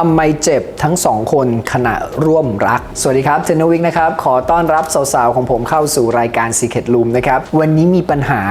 ทำไมเจ็บทั้งสองคนขณะร่วมรัก สวัสดีครับเจนวิกนะครับ ขอต้อนรับสาวๆ ของผมเข้าสู่รายการ Secret Room นะครับ วันนี้มีปัญหา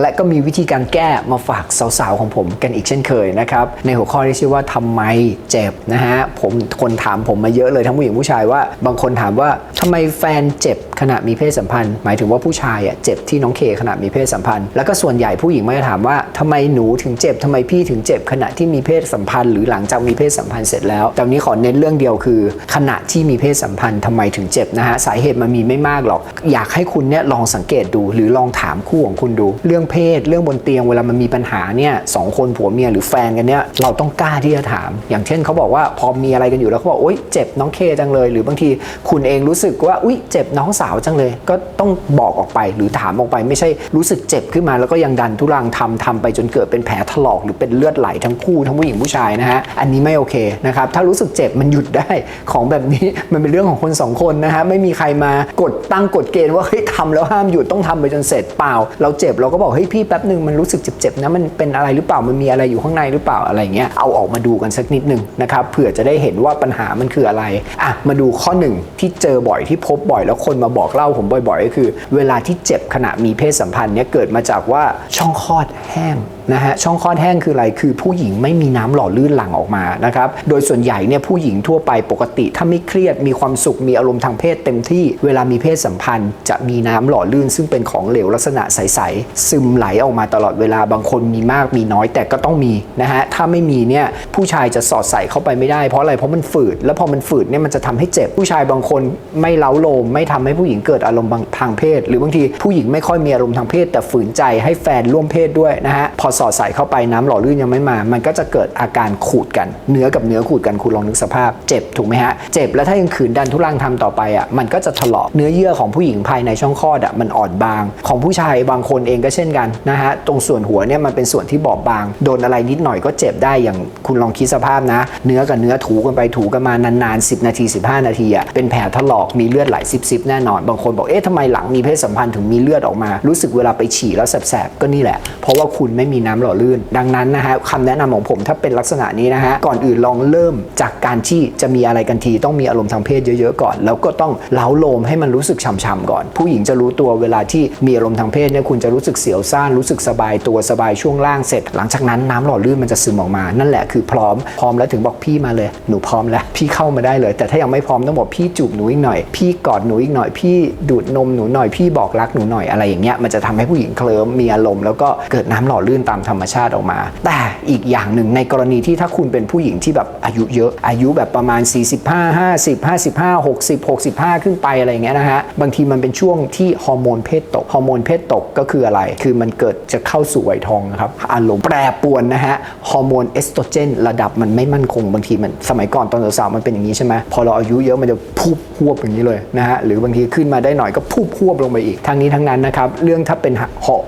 และก็มีวิธีการแก้มาฝากสาวๆ ของผมกันอีกเช่นเคยนะครับ ในหัวข้อที่ชื่อว่าทำไมเจ็บนะฮะ ผมคนถามผมมาเยอะเลยทั้งผู้หญิงผู้ชายว่า บางคนถามว่าทำไมแฟนเจ็บขณะมีเพศสัมพันธ์ หมายถึงว่าผู้ชายอะเจ็บที่น้องเคขณะมีเพศสัมพันธ์ แล้วก็ส่วนใหญ่ผู้หญิงไม่ถามว่าทำไมหนูถึงเจ็บทำไมพี่ถึงเจ็บขณะที่มีเพศสัมพันธ์ หรือหลังจากมีเพศสัมพันธ์เสร็จแล้ว แต่วันนี้ขอเน้นเรื่องเดียวคือ ขณะที่มีเพศสัมพันธ์ทำไมถึงเจ็บนะฮะสาเหตุมันมีไม่มากหรอก อยากให้คุณเนี่ยลองสังเกตดูหรือลองถามคู่ของคุณดู เรื่องเพศเรื่องบนเตียงเวลามันมีปัญหาเนี่ยสองคนผัวเมียหรือแฟนกันเนี่ยเราต้องกล้าที่จะถาม อย่างเช่นเขาบอกว่าพอมีอะไรกันอยู่แล้วเขาบอกโอ๊ยเจ็บน้องเคจังเลย หรือบางทีคุณเองรู้สึกว่าอุ๊ยเจ็บน้องสาวจังเลย ก็ต้องบอกออกไปหรือถามออกไปไม่ใช่รู้สึกเจ็บขึ้นมาแล้วก็ยังดันทุรังทำทำไปจนเกิดเป็นแผลถลอกหรือเป็นเลือดไหลทั้งคู่ทั้งผู้หญิงผู้ชายนะฮะอันนี้ไม่โอเคนะครับถ้ารู้สึกเจ็บมันหยุดได้ของแบบนี้มันเป็นเรื่องของคนสองคนนะฮะไม่มีใครมากดตั้งกฎเกณฑ์ว่าเฮ้ยทำแล้วห้ามหยุดต้องทำไปจนเสร็จเปล่า เราเจ็บเราก็บอกเฮ้ยพี่แป๊บหนึ่งมันรู้สึกเจ็บๆนะมันเป็นอะไรหรือเปล่ามันมีอะไรอยู่ข้างในหรือเปล่าอะไรเงี้ยเอาออกมาดูกันสักนิดหนึ่งนะครับเผื่อจะได้เห็นว่าปัญหามันคืออะไรอะมาดูข้อหนึ่งที่เจอบ่อยที่พบบ่อยแล้วคนมาบอกเล่าผมบ่อย ๆ ก็คือ เวลาที่เจ็บขณะมีเพศสัมพันธ์เนี่ยเกิดมาจากว่าช่องคลอดแห้งนะฮะช่องคลอดแห้งคืออะไรคือผู้หญิงไม่มีน้ำหล่อลื่นหลั่งออกมานะครับโดยส่วนใหญ่เนี่ยผู้หญิงทั่วไปปกติถ้าไม่เครียดมีความสุขมีอารมณ์ทางเพศเต็มที่เวลามีเพศสัมพันธ์ จะมีน้ำหล่อลื่น ซึ่งเป็นของเหลวลักษณะใสๆซึมไหลออกมาตลอดเวลาบางคนมีมากมีน้อยแต่ก็ต้องมีนะฮะถ้าไม่มีเนี่ยผู้ชายจะสอดใส่เข้าไปไม่ได้เพราะอะไรเพราะมันฝืด แล้วพอมันฝืดเนี่ยมันจะทำให้เจ็บผู้ชายบางคนไม่เล้าโลมไม่ทำให้ผู้หญิงเกิดอารมณ์ทางเพศ หรือบางทีผู้หญิงไม่ค่อยมีอารมณ์ทางเพศ แต่ฝืนใจให้แฟนร่วมเพศด้วยนะฮะพอสอดใส่เข้าไปน้ำหล่อลื่นยังไม่มา มันก็จะเกิดอาการขูดกัน เนื้อกับเนื้อขูดกันคุณลองนึกสภาพ เจ็บถูกไหมฮะ เจ็บแล้วถ้ายังขืนดันทุรังทำต่อไปอะมันก็จะถลอกเนื้อเยื่อของผู้หญิงภายในช่องคลอดอะมันอ่อนบาง ของผู้ชายบางคนเองก็เช่นกันนะฮะตรงส่วนหัวเนี่ยมันเป็นส่วนที่บอบบาง โดนอะไรนิดหน่อยก็เจ็บได้อย่างคุณลองคิดสภาพนะ เนื้อกับเนื้อถูกันไปถูกันมานานๆ10 นาที 15 นาทีอะเป็นแผลถลอกมีเลือดไหลซิบๆแน่นอน บางคนบอกเอ๊ะทำไมหลังมีเพศสัมพันธ์ถึงมีเลือดออกมา รู้สึกเวลาไปฉี่แล้วแสบๆก็นี่แหละ เพราะว่าคุณไม่มีน้ำหล่อลื่น ดังนั้นนะฮะคำแนะนำของผมถ้าเป็นลักษณะนี้นะฮะก่อนอื่นลองเริ่มจากการที่จะมีอะไรกันทีต้องมีอารมณ์ทางเพศเยอะๆก่อน แล้วก็ต้องเล้าโลมให้มันรู้สึกฉ่ำๆก่อน ผู้หญิงจะรู้ตัวเวลาที่มีอารมณ์ทางเพศเนี่ยคุณจะรู้สึกเสียวซ่านรู้สึกสบายตัวสบายช่วงล่างเสร็จ หลังจากนั้นน้ำหล่อลื่นมันจะซึมออกมา นั่นแหละคือพร้อมพร้อมแล้วถึงบอกพี่มาเลย หนูพร้อมแล้วพี่เข้ามาได้เลย แต่ถ้ายังไม่พร้อมต้องบอกพี่จูบหนูอีกหน่อย พี่กอดหนูอีกหน่อย พี่ดูดนมหนูหน่อยพี่บอกรักหนูหน่อยอะไรอย่างเงี้ยมันจะทำให้ผู้หญิงเคลิ้มมีอารมณ์แล้วก็เกิดน้ำหล่อลื่นตามธรรมชาติออกมา แต่อีกอย่างหนึ่งในกรณีที่ถ้าคุณเป็นผู้หญิงที่แบบอายุเยอะ อายุแบบประมาณ 45 50 55 60 65 ขึ้นไปอะไรอย่างเงี้ยนะฮะ บางทีมันเป็นช่วงที่ฮอร์โมนเพศตก ฮอร์โมนเพศตกก็คืออะไร คือมันเกิดจะเข้าสู่วัยทองนะครับ อารมณ์แปรปรวนนะฮะ ฮอร์โมนเอสโตรเจนระดับมันไม่มั่นคง บางทีมันสมัยก่อนตอนสาวๆมันเป็นอย่างนี้ใช่ไหมพอเราอายุเยอะมันจะพุบพวบอย่างนี้เลยนะฮะ หรือบางทีขึ้นมาได้หน่อยก็พุบพวบลงไปอีก ทั้งนี้ทั้งนั้นนะครับ เรื่องถ้าเป็น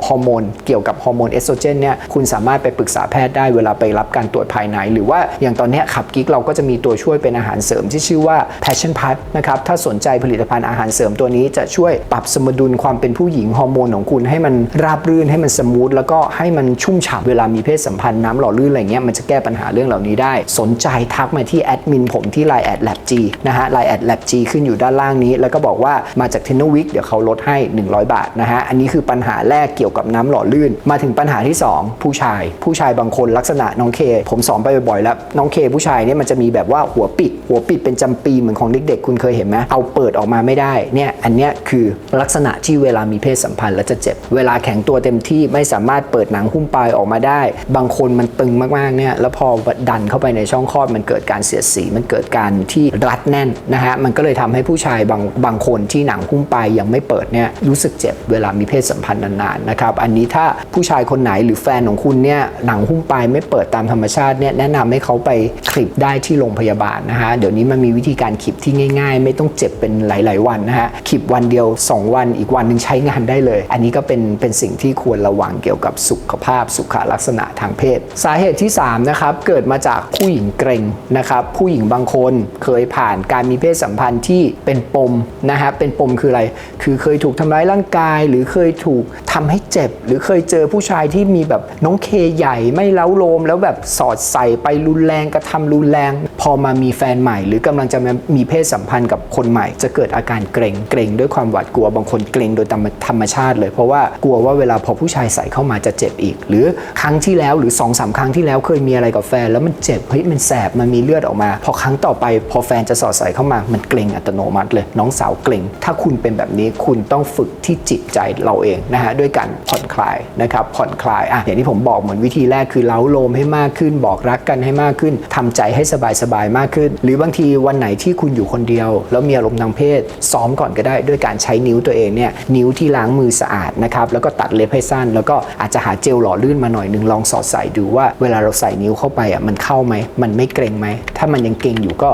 ฮอร์โมนเกี่ยวกับฮอร์โมนเอสโตรเจนเนี่ยคุณสามารถไปปรึกษาแพทย์ได้เวลาไปรับการตรวจภายใน หรือว่าอย่างตอนนี้ขับกิ๊กเราก็จะมีตัวช่วยเป็นอาหารเสริมที่ชื่อว่า passion pipe นะครับถ้าสนใจผลิตภัณฑ์อาหารเสริมตัวนี้จะช่วยปรับสมดุลความเป็นผู้หญิงฮอร์โมนของคุณให้มันราบรื่นให้มันสมูทแล้วก็ให้มันชุ่มฉ่ำเวลามีเพศสัมพันธ์น้ำหล่อลื่นอะไรเงี้ยมันจะแก้ปัญหาเรื่องเหล่านี้ได้ สนใจทักมาที่แอดมินผมที่ Line แอด lab g นะฮะ Line แอด lab g ขึ้นอยู่ด้านล่างนี้ แล้วก็บอกว่ามาจากเทนโนวิกเดี๋ยวเขาลดให้ 100 บาทนะฮะอันนี้คือปัญหาแรกเกี่ยวกับน้ำหล่อลื่น มาถึงปัญหาที่ 2ผู้ชาย ผู้ชายบางคนลักษณะน้องเค ผมสอนไปบ่อยๆแล้ว น้องเคผู้ชายเนี่ยมันจะมีแบบว่าหัวปิด หัวปิดเป็นจำปีเหมือนของเด็กๆ คุณเคยเห็นไหมเอาเปิดออกมาไม่ได้เนี่ยอันเนี้ยคือลักษณะที่เวลามีเพศสัมพันธ์แล้วจะเจ็บ เวลาแข็งตัวเต็มที่ไม่สามารถเปิดหนังหุ้มปลายออกมาได้ บางคนมันตึงมากๆเนี่ยแล้วพอดันเข้าไปในช่องคลอดมันเกิดการเสียดสีมันเกิดการที่รัดแน่นนะฮะมันก็เลยทำให้ผู้ชายบางบางคนที่หนังหุ้มปลายยังไม่เปิดเนี่ยรู้สึกเจ็บเวลามีเพศสัมพันธ์นานๆนะครับอันนี้ถ้าผู้ชายคนไหนหรือแฟนของคุณเนี่ยหนังหุ้มปลายไม่เปิดตามธรรมชาติเนี่ยแนะนำให้เขาไปคลิปได้ที่โรงพยาบาลนะฮะเดี๋ยวนี้มันมีวิธีการคลิปที่ง่าย ๆ ไม่ต้องเจ็บเป็นหลาย ๆ วันนะฮะคลิปวันเดียว 2 วันอีกวันหนึงใช้งานได้เลย อันนี้ก็เป็นเป็นสิ่งที่ควรระวังเกี่ยวกับสุขภาพสุขลักษณะทางเพศ สาเหตุที่3นะครับเกิดมาจากผู้หญิงเกรงนะครับผู้หญิงบางคนเคยผ่านการมีเพศสัมพันธ์ที่เป็นปมนะฮะเป็นปมคืออะไร คือเคยถูกทำร้ายร่างกาย หรือเคยถูกทำให้เจ็บ หรือเคยเจอผู้ชายที่มีแบบน้องเคใหญ่ไม่เล้าโลม แล้วแบบสอดใส่ไปรุนแรงกระทำรุนแรง พอมามีแฟนใหม่ หรือกำลังจะมีเพศสัมพันธ์กับคนใหม่ จะเกิดอาการเกรงเกรงด้วยความหวาดกลัวบางคนเกรงโดยธรรมธรรมชาติเลย เพราะว่ากลัวว่าเวลาพอผู้ชายใส่เข้ามาจะเจ็บอีก หรือครั้งที่แล้วหรือ2อสาครั้งที่แล้วเคยมีอะไรกับแฟน แล้วมันเจ็บเฮ้ยมันแสบมันมีเลือดออกมา พอครั้งต่อไปพอแฟนจะสอดใส่เข้ามามันเกรงอัตโนมัติเลย น้องสาวเกรงถ้าคุณเป็นแบบนี้คุณต้องฝึกที่จิตใจเราเองนะฮะด้วยการผ่อนคลายนะครับผ่อนคลายอะอย่างที่ผมบอกเหมือนวิธีแรกคือเล้าโลมให้มากขึ้น บอกรักกันให้มากขึ้นทำใจให้สบายสบายๆมากขึ้น หรือบางทีวันไหนที่คุณอยู่คนเดียว แล้วมีอารมณ์ทางเพศ ซ้อมก่อนก็ได้ด้วยการใช้นิ้วตัวเองเนี่ยนิ้วที่ล้างมือสะอาดนะครับแล้วก็ตัดเล็บให้สั้น แล้วก็อาจจะหาเจลหล่อลื่นมาหน่อยหนึงลองสอดใส่ดูว่าเวลาเราใส่นิ้วเข้าไปอะมันเข้าไหมมันไม่เกรงไหมถ้ามันยังเกรงอยู่ก็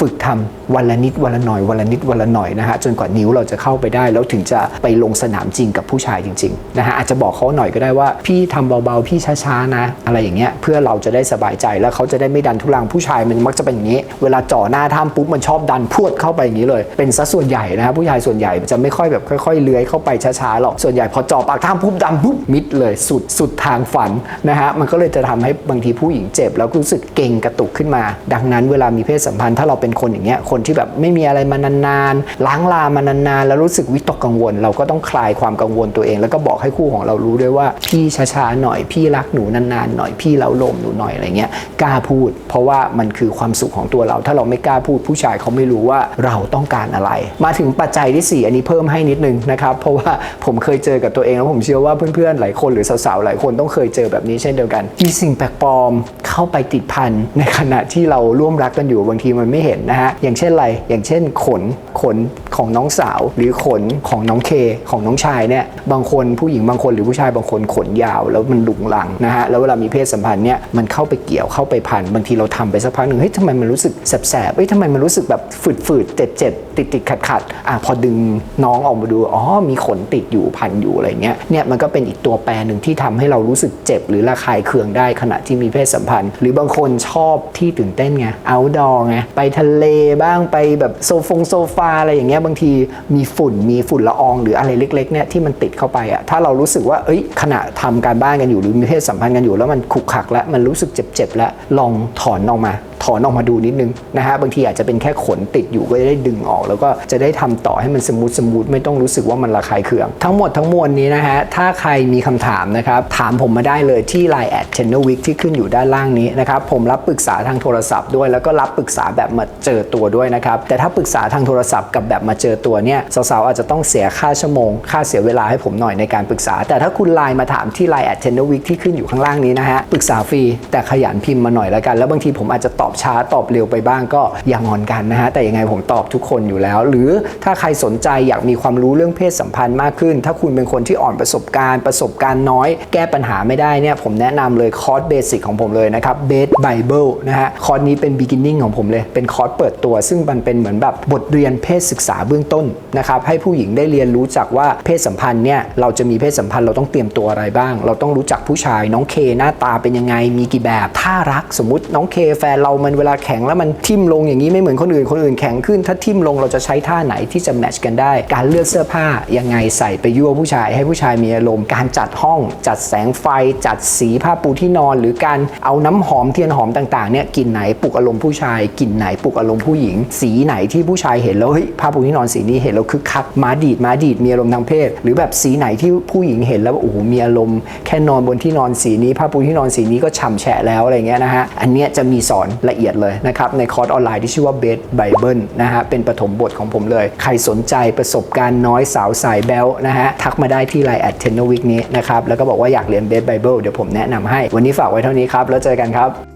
ฝึกทำวันละนิดวันละหน่อยวันละนิดวันละหน่อยนะฮะจนกว่านิ้วเราจะเข้าไปได้ แล้วถึงจะไปลงสนามจริงกับผู้ชายจริงๆนะฮะอาจจะบอกเขาหน่อยก็ได้ว่าพี่ทำเบาๆพี่ช้าๆนะ อะไรอย่างเงี้ยเพื่อเราจะได้สบายใจแล้วเขาจะได้ไม่ดันทุลังผู้ชายมันมักจะเป็นอย่างนี้ เวลาจ่อหน้าท่ามปุ๊บมันชอบดันพรวดเข้าไปอย่างนี้เลย เป็นซะส่วนใหญ่นะฮะผู้ชายส่วนใหญ่จะไม่ค่อยแบบค่อยๆเลื้อยเข้าไปช้าๆหรอกส่วนใหญ่พอจ่อปากท่ามปุ๊บดันปุ๊บมิดเลยสุดสุดทางฝันนะฮะมันก็เลยจะทำให้บางทีผู้หญิงเจ็บ แล้วรู้สึกเก่งกระตุกขึ้นมา ดังนั้นเวลามีเพศสัมพันธ์ถ้าเราเป็นคนอย่างเงี้ยคนที่แบบไม่มีอะไรมานานๆล้างลามานานๆแล้วรู้สึกวิตกกังวล เราก็ต้องคลายความกังวลตัวเอง แล้วก็บอกให้คู่ของเรารู้ด้วยว่าพี่ช้าๆหน่อยพี่รักหนูนานๆหน่อยพี่เล้าลมหนูหน่อยอะไรเงี้ยกล้าพูด เพราะว่ามันคือความสุขของตัวเรา ถ้าเราไม่กล้าพูดผู้ชายเขาไม่รู้ว่าเราต้องการอะไร มาถึงปัจจัยที่สี่อันนี้เพิ่มให้นิดนึงนะครับเพราะว่าผมเคยเจอกับตัวเองแล้วผมเชื่อว่าเพื่อนๆหลายคนหรือสาวๆหลายคนต้องเคยเจอแบบนี้เช่นเดียวกันมีสิ่งแปลกปลอมเข้าไปติดพันในขณะที่เราร่วมรักกันอยู่บางทีมันไม่เห็นนะฮะอย่างเช่นอะไรอย่างเช่นขนขนของน้องสาวหรือขนของน้องเคของน้องชายเนี่ยบางคนผู้หญิงบางคนหรือผู้ชายบางคนขนยาว แล้วมันหลุงหลังนะฮะแล้วเวลามีเพศสัมพันธ์เนี่ยมันเข้าไปเกี่ยวเข้าไปพันบางทีเราทำไปสักพักหนึ่งเฮ้ยทำไมมันรู้สึกแสบๆเฮ้ยทำไมมันรู้สึกแบบฝืดๆเจ็บๆติดๆขัดๆอะพอดึงน้องออกมาดูอ๋อมีขนติดอยู่พันอยู่อะไรเงี้ยเนี่ยมันก็เป็นอีกตัวแปรหนึ่งที่ทำให้เรารู้สึกเจ็บ หรือระคายเคืองได้ขณะที่มีเพศสัมพันธ์ หรือบางคนชอบที่ตื่นเต้นไง outdoor ไงไปทะเลบ้างไปแบบโซฟงโซฟาอะไรอย่างเงี้ยบางทีมีฝุ่นมีฝุ่นละออง หรืออะไรเล็กๆเนี่ยที่มันติดเข้าไปอะถ้าเรารู้สึกว่าเอ้ยขณะทำการบ้านกันอยู่หรือมีเพศสัมพันธ์กันอยู่ แล้วมันขุกขักแล้วมันรู้สึกเจ็บๆแล้วลองถอนออกมา ถอนออกมาดูนิดนึงนะฮะบางทีอาจจะเป็นแค่ขนติดอยู่ก็จะได้ดึงออก แล้วก็จะได้ทำต่อให้มันสมูทสมูทไม่ต้องรู้สึกว่ามันระคายเคือง ทั้งหมดทั้งมวลนี้นะฮะถ้าใครมีคำถามนะครับถามผมมาได้เลยที่ Line แอด Channel Week ที่ขึ้นอยู่ด้านล่างนี้นะครับผมรับปรึกษาทางโทรศัพท์ด้วยแล้วก็รับปรึกษาแบบมาเจอตัวด้วยนะครับแต่ถ้าปรึกษาทางโทรศัพท์กับแบบมาเจอตัวเนี่ยสาวๆอาจจะต้องเสียค่าชั่วโมง ค่าเสียเวลาให้ผมหน่อยในการปรึกษา แต่ถ้าคุณไลน์มาถามที่ Line แอด Channel Week ที่ขึ้นอยู่ข้างล่างนี้นะฮะปรึกษาฟรีแต่ขยันพิมพ์มาหน่อยแล้วกันแล้วบางทีผมอาจจะตอบช้าตอบเร็วไปบ้างก็อย่างอนกันนะฮะแต่ยังไงผมตอบทุกคนอยู่แล้ว หรือถ้าใครสนใจอยากมีความรู้เรื่องเพศสัมพันธ์มากขึ้น ถ้าคุณเป็นคนที่อ่อนประสบการณ์ประสบการณ์น้อย แก้ปัญหาไม่ได้เนี่ยผมแนะนำเลยคอร์สเบสิกของผมเลยนะครับเบสไบเบิลนะฮะคอร์สนี้เป็น beginning ของผมเลยเป็นคอร์สเปิดตัว ซึ่งมันเป็นเหมือนแบบบทเรียนเพศศึกษาเบื้องต้นนะครับให้ผู้หญิงได้เรียนรู้จักว่าเพศสัมพันธ์เนี่ยเราจะมีเพศสัมพันธ์เราต้องเตรียมตัวอะไรบ้าง เราต้องรู้จักผู้ชายน้องเคหน้าตาเป็นยังไงมีกี่แบบถ้ารักสมมติน้องเคแฟนเรามันเวลาแข็งแล้วมันทิ่มลงอย่างนี้ไม่เหมือนคนอื่นคนอื่นแข็งขึ้น ถ้าทิ่มลงเราจะใช้ท่าไหนที่จะแมทช์กันได้ การเลือกเสื้อผ้ายังไงใส่ไปยั่วผู้ชาย ให้ผู้ชายมีอารมณ์การจัดห้อง จัดแสงไฟ จัดสีผ้าปูที่นอน หรือการเอาน้ำหอมเทียนหอมต่างๆเนี่ยกลิ่นไหนปลุกอารมณ์ผู้ชายกลิ่นไหนปลุกอารมณ์ผู้หญิง สีไหนที่ผู้ชายเห็นแล้วเฮ้ยผ้าปูที่นอนสีนี้เห็นแล้วคึกคักมาดีดมาดีดมีอารมณ์ทางเพศ หรือแบบสีไหนที่ผู้หญิงเห็นแล้วโอ้โหมีอารมณ์แค่นอนบนที่นอนสีนี้ผ้าปูที่นอนสีนี้ก็ฉ่ำแฉะแล้วอะไรเงี้ยนะฮะอันเนี้ยจะมีสอนละละเอียดเลยนะครับในคอร์สออนไลน์ที่ชื่อว่า Bed Bible นะฮะเป็นปฐมบทของผมเลย ใครสนใจประสบการณ์น้อยสาวสายแบลนะฮะทักมาได้ที่ไลน์แอดเทนนวิกนี้นะครับแล้วก็บอกว่าอยากเรียน Bed Bible เดี๋ยวผมแนะนำให้ วันนี้ฝากไว้เท่านี้ครับ แล้วเจอกันครับ